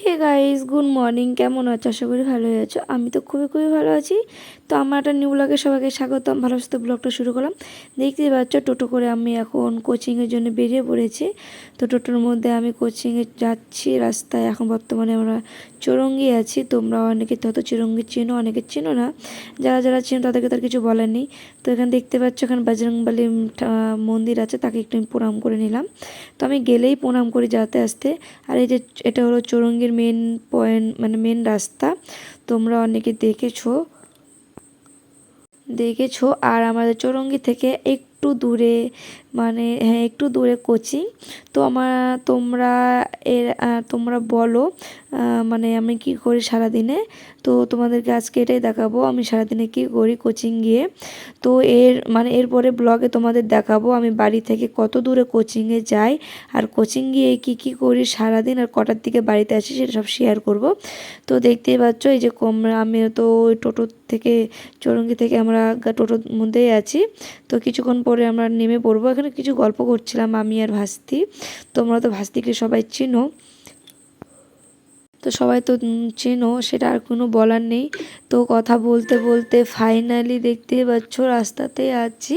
Hey guys good morning কেমন আছো? আশা করি ভালোই আছো। আমি তো খুবই খুবই ভালো আছি। তো আমার একটা নিউ ব্লগে সবাইকে স্বাগতম। ভালো সাথে ব্লগটা শুরু করলাম। দেখতেই পাচ্ছ, টোটো করে আমি এখন কোচিংয়ের জন্য বেরিয়ে পড়েছি। তো টোটোর মধ্যে আমি কোচিংয়ে যাচ্ছি। রাস্তায় এখন বর্তমানে আমরা চৌরঙ্গি আছি। তোমরা অনেকে হয়তো চৌরঙ্গি চেনো, অনেকে চেনো না। যারা যারা চেনো তাদেরকে তার কিছু বলার নেই। তো এখানে দেখতে পাচ্ছ, এখানে বাজরংবালি মন্দির আছে। তাকে একটু আমি প্রণাম করে নিলাম। তো আমি গেলেই প্রণাম করি যাতে আসতে। আর এই যে, এটা হলো চৌরঙ্গির মেন পয়েন্ট মানে মেন রাস্তা। তোমরা অনেকে দেখেছ। দেখেছ। আর আমাদের চৌরঙ্গি থেকে একটু দূরে মানে হ্যাঁ একটু দূরে কোচিং। তো আমার, তোমরা এর তোমরা বলো মানে আমি কি করি সারাদিনে? তো তোমাদেরকে আজকে এটাই দেখাবো, আমি সারাদিনে কি করি কোচিং গিয়ে। তো এর মানে এরপরে ব্লগে তোমাদের দেখাবো, আমি বাড়ি থেকে কত দূরে কোচিংয়ে যাই, আর কোচিং গিয়ে কি কি করি সারাদিন, আর কটার দিকে বাড়িতে আসি সেটা সব শেয়ার করব। তো দেখতেই পাচ্ছ, এই যে কম আমি তো টোটো থেকে, চৌরঙ্গি থেকে আমরা টোটোর মধ্যেই আছি। তো কিছুক্ষণ পরে আমরা নেমে পড়ব। এখানে কিছু গল্প করছিলাম আমি আর ভাস্তি। তোমরা তো ভাস্তিকে সবাই চিনো। তো সবাই তো চেনো, সেটা আর কোনো বলার নেই। তো কথা বলতে বলতে ফাইনালি দেখতে পাচ্ছ রাস্তাতে আছি।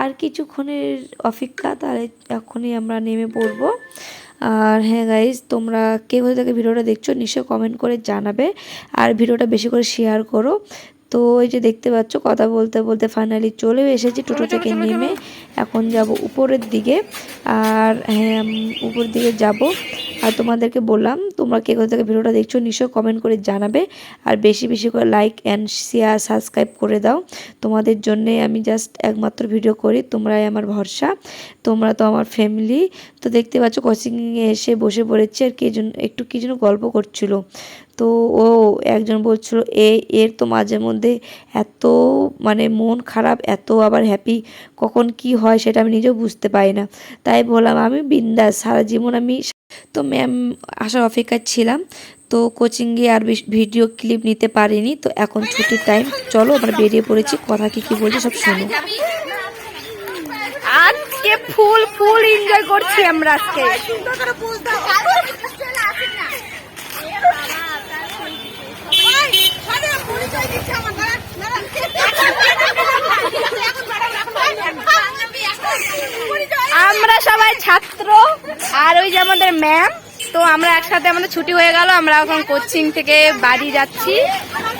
আর কিছুক্ষণের অপেক্ষা তার এখনই আমরা নেমে পড়ব। আর হ্যাঁ গাইজ তোমরা কে কোথা থেকে ভিডিওটা দেখছ, নিশ্চয়ই কমেন্ট করে জানাবে। আর ভিডিওটা বেশি করে শেয়ার করো। তো ওই যে দেখতে পাচ্ছ কথা বলতে বলতে ফাইনালি চলেও এসেছি টোটো থেকে নেমে। এখন যাব উপরের দিকে। আর হ্যাঁ উপরের দিকে যাব। আর তোমাদেরকে বললাম, তোমরা কে কোথা থেকে ভিডিওটা দেখছ, নিশ্চয়ই কমেন্ট করে জানাবে। আর বেশি বেশি করে লাইক অ্যান্ড শেয়ার সাবস্ক্রাইব করে দাও। তোমাদের জন্যে আমি জাস্ট একমাত্র ভিডিও করি, তোমরাই আমার ভরসা। তোমরা তো আমার ফ্যামিলি তো দেখতে পাচ্ছ কোচিংয়ে এসে বসে পড়েছি আর কে যেন একটু কী যেন গল্প করছিল। তো ও একজন বলছিল, এ, এর তো মাঝে মধ্যে এত মানে মন খারাপ, এত আবার হ্যাপি কখন কি হয় সেটা আমি নিজেও বুঝতে পারি না। তাই বললাম, আমি বিন্দাস, সারা জীবন আমি তো ম্যাম আসার অপেক্ষায় ছিলাম। তো কোচিংয়ে গিয়ে আর ভিডিও ক্লিপ নিতে পারিনি। তো এখন ছুটির টাইম চলো আমরা বেরিয়ে পড়েছি। কথা কি কি বলছি সব শোনো। আজকে ফুল ফুল এনজয় করছি আমরা আজকে। আমরা সবাই ছাত্র। আর ওই যে আমাদের ম্যাম তো আমরা একসাথে আমাদের ছুটি হয়ে গেল আমরা এখন কোচিং থেকে বাড়ি যাচ্ছি।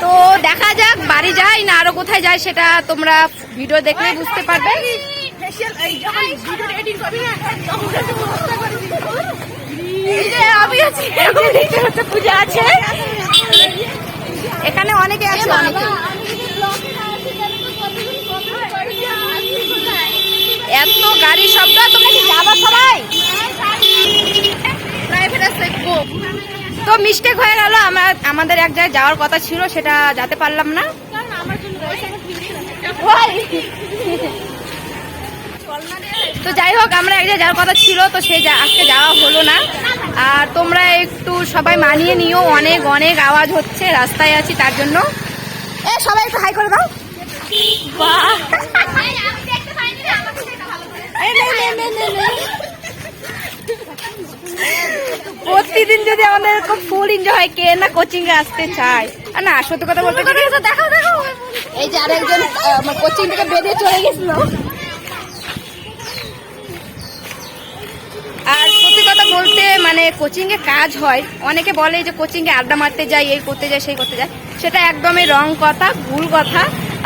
তো দেখা যাক বাড়ি যাই না আরও কোথায় যাই সেটা তোমরা ভিডিও দেখলে বুঝতে পারবে। এখানে অনেকে আছে অনেকে। এত গাড়ি শব্দ তোমরা কি যাবা সবাই প্রাইভেটে শিখব তো মিস্টেক হয়ে গেল। আমাদের এক জায়গায় যাওয়ার কথা ছিল, সেটা যেতে পারলাম না। তো যাই হোক, আমরা এক জায়গায় যাওয়ার কথা ছিল, তো সেই আজকে যাওয়া হলো না। আর তোমরা একটু সবাই মানিয়ে নিও, অনেক অনেক আওয়াজ হচ্ছে, রাস্তায় আছি তার জন্য। এ, সবাই একটু হাই করে দাও বাহ এই নে, নে, নে, নে, নে। প্রতিদিন যদি আমাদের এরকম ফুল হয় কে না কোচিং এ আসতে চায়? আর না সত্যি কথা বলতে কি দেখো দেখো এই যে আরেকজন কোচিং থেকে বেরিয়ে চলে গেছিল। আর সত্যি কথা বলতে মানে কোচিং এ কাজ হয়। অনেকে বলে যে কোচিং এ আড্ডা মারতে যাই এই করতে যাই সেই করতে যাই সেটা একদমই রং কথা ভুল কথা।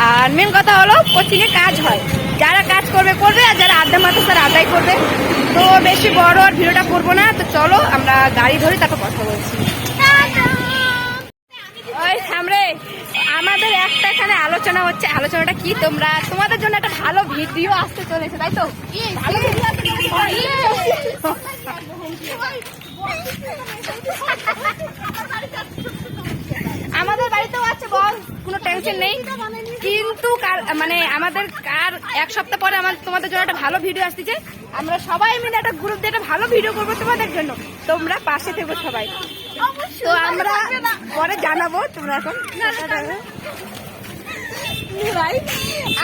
আর মেন কথা হলো কোচিং এ কাজ হয়। যারা কাজ করবে করবে আর যারা আড্ডা মারতে তারা আড্ডাই করবে। তো বেশি বড় আর ভিডিওটা করব না তো চলো আমরা গাড়ি ধরে তারপর কথা বলছি ওই সামনে আমাদের একটা এখানে আলোচনা হচ্ছে। আলোচনাটা কি তোমরা? তোমাদের জন্য একটা ভালো ভিডিও আসতে চলেছে, তাই তো? আমাদের বাড়িতেও আছে, বল, কোনো টেনশন নেই। কিন্তু কার- মানে আমাদের কার, এক সপ্তাহ পরে আমার, তোমাদের জন্য একটা ভালো ভিডিও আসতেছে। আমরা সবাই মিলে একটা গ্রুপ দিয়ে একটা ভালো ভিডিও করব তোমাদের জন্য। তোমরা পাশে থেকো সবাই। তো আমরা পরে জানাব তোমরা এখন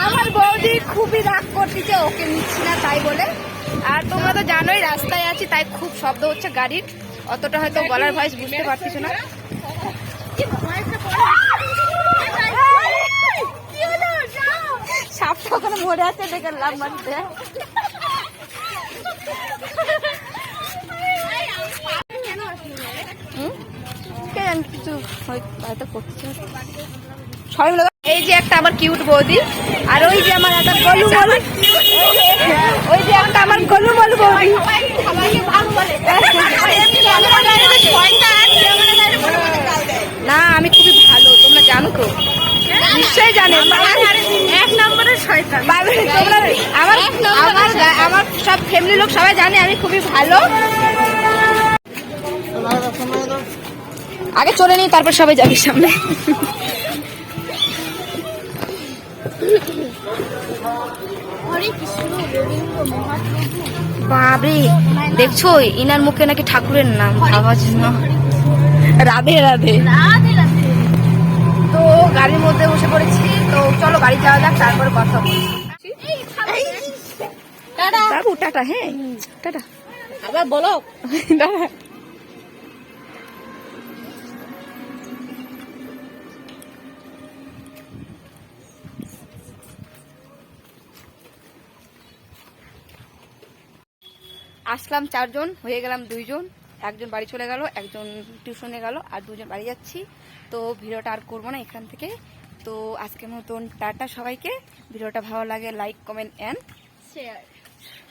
আমার বৌদি খুবই রাগ করতেছে ওকে নিচ্ছি না তাই বলে। আর তোমরা তো জানোই রাস্তায় আছি তাই খুব শব্দ হচ্ছে গাড়ির। অতটা হয়তো গলার ভয়েস বুঝতে পারছিস না। সাপটা ওখানে মরে আছে দেখে লাভ মারতে জানে কিছু হয়- হয়তো সবাই মিলে এই যে একটা আমার কিউট বৌদি আর ওই যে আমার একটা গলু বলু। ওই যে একটা আমার গলু বলু বৌদি। না আমি খুবই ভালো তোমরা জানো তো। নিশ্চয়ই জানো। এক নম্বরের শয়তান। আমার আমার আমার সব ফ্যামিলি লোক সবাই জানে আমি খুবই ভালো। আগে চলে নি তারপর সবাই যাবি সামনে। বাবরে দেখছ ইনার মুখে নাকি ঠাকুরের নাম ভাবার জন্য রাধে রাধে। তো গাড়ির মধ্যে বসে পড়েছি তো চলো গাড়ি যাওয়া যাক তারপরে কথা বলছি বাবু টাটা হ্যাঁ। টাটা আবার বলো। টাটা আসলাম চারজন হয়ে গেলাম দুইজন। একজন বাড়ি চলে গেল একজন টিউশনে গেল আর দুজন বাড়ি যাচ্ছি। তো ভিডিওটা আর করব না এখান থেকে। তো আজকের মতন টাটা সবাইকে। ভিডিওটা ভালো লাগে লাইক কমেন্ট অ্যান্ড শেয়ার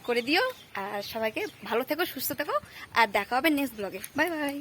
করে দিও। আর সবাইকে ভালো থেকো সুস্থ থেকো। আর দেখা হবে নেক্সট ব্লগে বাই বাই